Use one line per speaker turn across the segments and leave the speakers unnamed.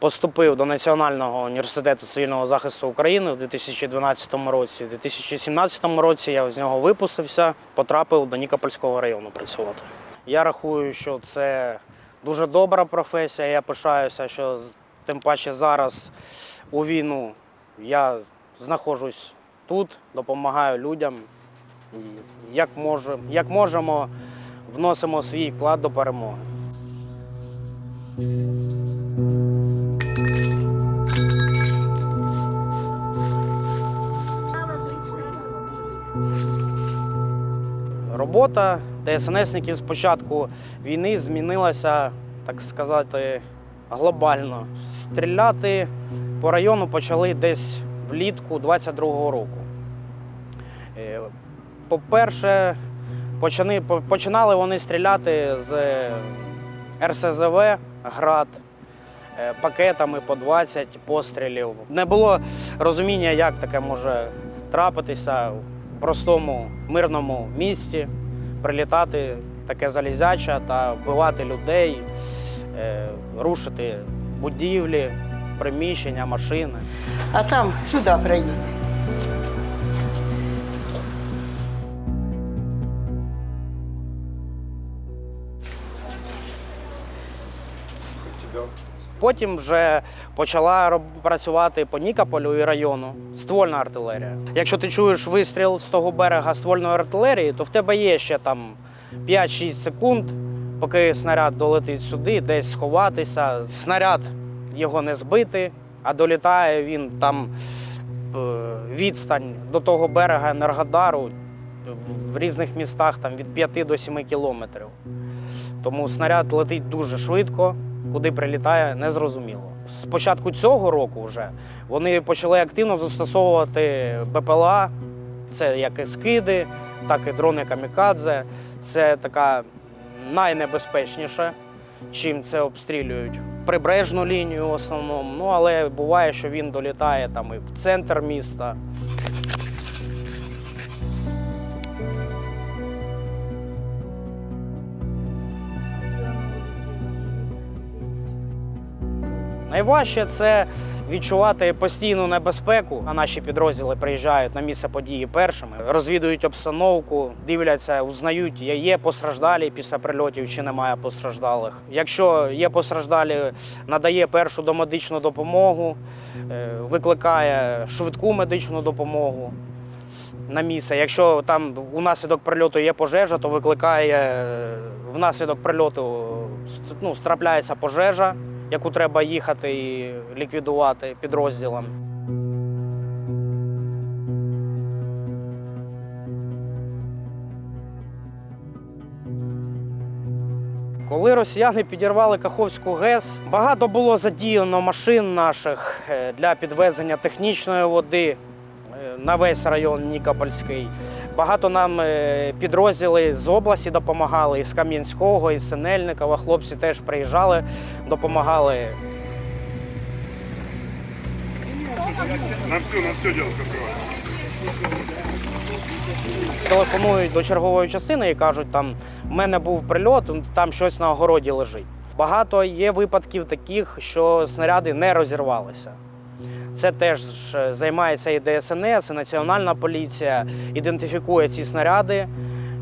Поступив до Національного університету цивільного захисту України у 2012 році. У 2017 році я з нього випустився, потрапив до Нікопольського району працювати. Я рахую, що це дуже добра професія. Я пишаюся, що тим паче зараз у війну я знаходжусь тут, допомагаю людям. Як, може, як можемо, вносимо свій вклад до перемоги. Робота ДСНСників з початку війни змінилася, так сказати, глобально. Стріляти по району почали десь влітку 22-го року. Е, По-перше, починали вони стріляти з РСЗВ град е, пакетами по 20 пострілів. Не було розуміння, як таке може трапитися простому мирному місті, прилітати таке залізяче та вбивати людей, е, рушити будівлі, приміщення, машини.
А там сюди пройдіть.
Потім вже почала працювати по Нікополю і району ствольна артилерія. Якщо ти чуєш вистріл з того берега ствольної артилерії, то в тебе є ще там 5-6 секунд, поки снаряд долетить сюди, десь сховатися. Снаряд його не збити, а долітає він там е, відстань до того берега Енергодару в- різних містах там, від 5 до 7 кілометрів. Тому снаряд летить дуже швидко, куди прилітає, незрозуміло. З початку цього року вже вони почали активно застосовувати БПЛА, це як і скиди, так і дрони камікадзе. Це така найнебезпечніша, чим це обстрілюють. Прибережну лінію в основному, ну але буває, що він долітає там і в центр міста. Найважче це відчувати постійну небезпеку. А наші підрозділи приїжджають на місце події першими, розвідують обстановку, дивляться, узнають, є- постраждалі після прильотів чи немає постраждалих. Якщо є постраждалі, надає першу домедичну допомогу, е, викликає швидку медичну допомогу. На місце. Якщо там унаслідок прильоту є пожежа, то викликає е, внаслідок прильоту ну, страпляється пожежа, яку треба їхати і ліквідувати підрозділом. Коли росіяни підірвали Каховську ГЕС, багато було задіяно машин наших е, для підвезення технічної води е, на весь район Нікопольський. Багато нам е, підрозділи з області допомагали, із Кам'янського, із Синельникова. Хлопці теж приїжджали, допомагали.
На все, на все закрывай.
Телефонують до чергової частини і кажуть, там в мене був прильот, там щось на огороді лежить. Багато є випадків таких, що снаряди не розірвалися. Це теж займається і ДСНС, і Національна поліція, ідентифікує ці снаряди,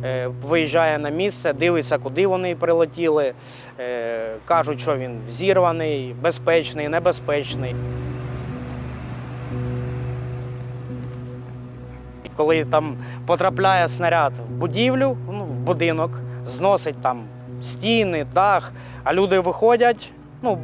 е, виїжджає на місце, дивиться, куди вони прилетіли, е, кажуть, що він взірваний, безпечний, небезпечний. Коли там потрапляє снаряд в будівлю, ну, в будинок, зносить там стіни, дах, а люди виходять. Ну,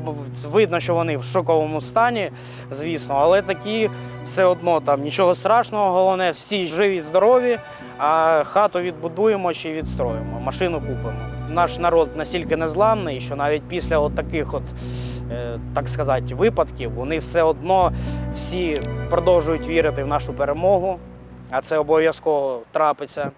видно, що вони в шоковому стані, звісно, але такі все одно там нічого страшного, головне, всі живі, здорові, а хату відбудуємо чи відстроїмо, машину купимо. Наш народ настільки незламний, що навіть після от таких от, е, так сказати, випадків вони все одно всі продовжують вірити в нашу перемогу, а це обов'язково трапиться.